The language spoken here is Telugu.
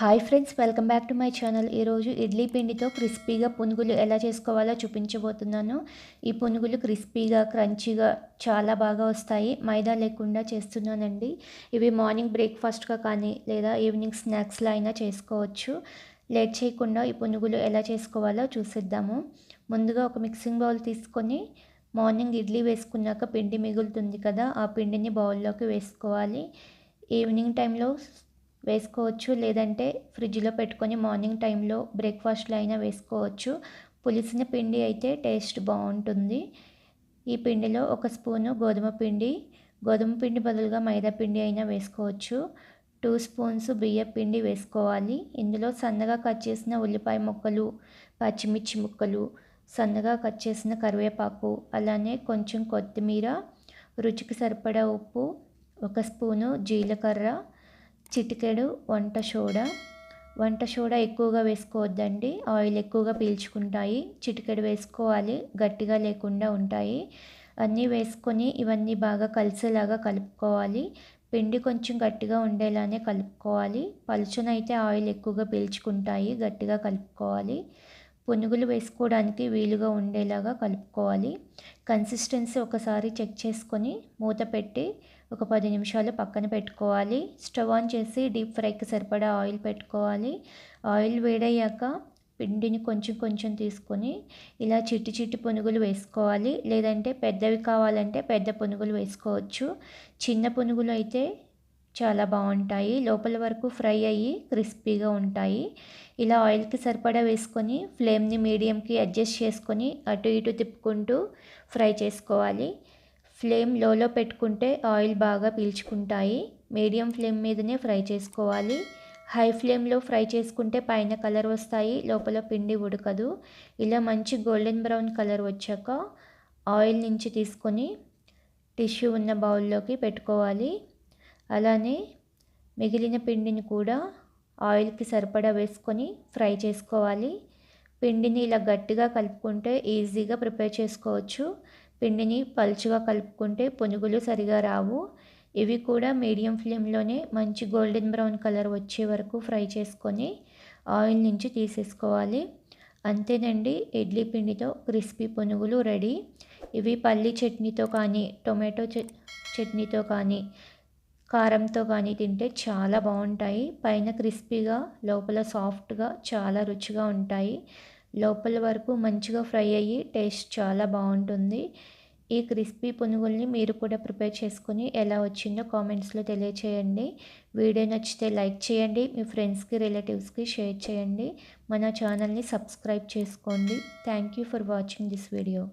Hi friends welcome back to my channel ఈరోజు ఇడ్లీ పిండితో క్రిస్పీగా పునుగులు ఎలా చేసుకోవాలో చూపించబోతున్నాను. ఈ పునుగులు క్రిస్పీగా క్రంచీగా చాలా బాగా వస్తాయి. మైదా లేకుండా చేస్తున్నానండి. ఇవి మార్నింగ్ బ్రేక్ఫాస్ట్గా కానీ లేదా ఈవినింగ్ స్నాక్స్లో అయినా చేసుకోవచ్చు. లేట్ చేయకుండా ఈ పునుగులు ఎలా చేసుకోవాలో చూసిద్దాము. ముందుగా ఒక మిక్సింగ్ బౌల్ తీసుకొని మార్నింగ్ ఇడ్లీ వేసుకున్నాక పిండి మిగులుతుంది కదా ఆ పిండిని బౌల్లోకి వేసుకోవాలి. ఈవినింగ్ టైంలో వేసుకోవచ్చు లేదంటే ఫ్రిడ్జ్లో పెట్టుకొని మార్నింగ్ టైంలో బ్రేక్ఫాస్ట్లో అయినా వేసుకోవచ్చు. పులిసిన పిండి అయితే టేస్ట్ బాగుంటుంది. ఈ పిండిలో ఒక స్పూను గోధుమ పిండి గోధుమ పిండి బదులుగా మైదా పిండి అయినా వేసుకోవచ్చు. టూ స్పూన్స్ బియ్య పిండి వేసుకోవాలి. ఇందులో సన్నగా కట్ చేసిన ఉల్లిపాయ ముక్కలు పచ్చిమిర్చి ముక్కలు సన్నగా కట్ చేసిన కరివేపాకు అలానే కొంచెం కొత్తిమీర రుచికి సరిపడా ఉప్పు ఒక స్పూను జీలకర్ర చిటికెడు వంట సోడా. వంట సోడా ఎక్కువగా వేసుకోవద్దండి. ఆయిల్ ఎక్కువగా పీల్చుకుంటాయి. చిటికెడు వేసుకోవాలి. గట్టిగా లేకుండా ఉంటాయి. అన్నీ వేసుకొని ఇవన్నీ బాగా కలిసేలాగా కలుపుకోవాలి. పిండి కొంచెం గట్టిగా ఉండేలానే కలుపుకోవాలి. పలుచునైతే ఆయిల్ ఎక్కువగా పీల్చుకుంటాయి. గట్టిగా కలుపుకోవాలి. పునుగులు వేసుకోవడానికి వీలుగా ఉండేలాగా కలుపుకోవాలి. కన్సిస్టెన్సీ ఒకసారి చెక్ చేసుకొని మూత పెట్టి ఒక పది నిమిషాలు పక్కన పెట్టుకోవాలి. స్టవ్ ఆన్ చేసి డీప్ ఫ్రైకి సరిపడా ఆయిల్ పెట్టుకోవాలి. ఆయిల్ వేడయ్యాక పిండిని కొంచెం కొంచెం తీసుకొని ఇలా చిట్టి చిట్టి పునుగులు వేసుకోవాలి. లేదంటే పెద్దవి కావాలంటే పెద్ద పునుగులు వేసుకోవచ్చు. చిన్న పునుగులు అయితే చాలా బాగుంటాయి. లోపల వరకు ఫ్రై అయ్యి క్రిస్పీగా ఉంటాయి. ఇలా ఆయిల్కి సరిపడా వేసుకొని ఫ్లేమ్ని మీడియంకి అడ్జస్ట్ చేసుకొని అటు ఇటు తిప్పుకుంటూ ఫ్రై చేసుకోవాలి. ఫ్లేమ్ లోలో పెట్టుకుంటే ఆయిల్ బాగా పీల్చుకుంటాయి. మీడియం ఫ్లేమ్ మీదనే ఫ్రై చేసుకోవాలి. హై ఫ్లేమ్లో ఫ్రై చేసుకుంటే పైన కలర్ వస్తాయి. లోపల పిండి ఉడకదు. ఇలా మంచి గోల్డెన్ బ్రౌన్ కలర్ వచ్చాక ఆయిల్ నుంచి తీసుకొని టిష్యూ ఉన్న బౌల్లోకి పెట్టుకోవాలి. అలానే మిగిలిన పిండిని కూడా ఆయిల్కి సరిపడా వేసుకొని ఫ్రై చేసుకోవాలి. పిండిని ఇలా గట్టిగా కలుపుకుంటే ఈజీగా ప్రిపేర్ చేసుకోవచ్చు. పిండిని పలుచుగా కలుపుకుంటే పునుగులు సరిగా రావు. ఇవి కూడా మీడియం ఫ్లేమ్లోనే మంచి గోల్డెన్ బ్రౌన్ కలర్ వచ్చే వరకు ఫ్రై చేసుకొని ఆయిల్ నుంచి తీసేసుకోవాలి. అంతేనండి ఇడ్లీ పిండితో క్రిస్పీ పునుగులు రెడీ. ఇవి పల్లి చట్నీతో కానీ టొమాటో చట్నీతో కానీ కారంతో కానీ తింటే చాలా బాగుంటాయి. పైన క్రిస్పీగా లోపల సాఫ్ట్గా చాలా రుచిగా ఉంటాయి. లోపల వరకు మంచిగా ఫ్రై అయ్యి టేస్ట్ చాలా బాగుంటుంది. ఈ క్రిస్పీ పునుగుల్ని మీరు కూడా ప్రిపేర్ చేసుకుని ఎలా వచ్చిందో కామెంట్స్లో తెలియచేయండి. వీడియో నచ్చితే లైక్ చేయండి. మీ ఫ్రెండ్స్కి రిలేటివ్స్కి షేర్ చేయండి. మన ఛానల్ని సబ్స్క్రైబ్ చేసుకోండి. Thank you for watching this video.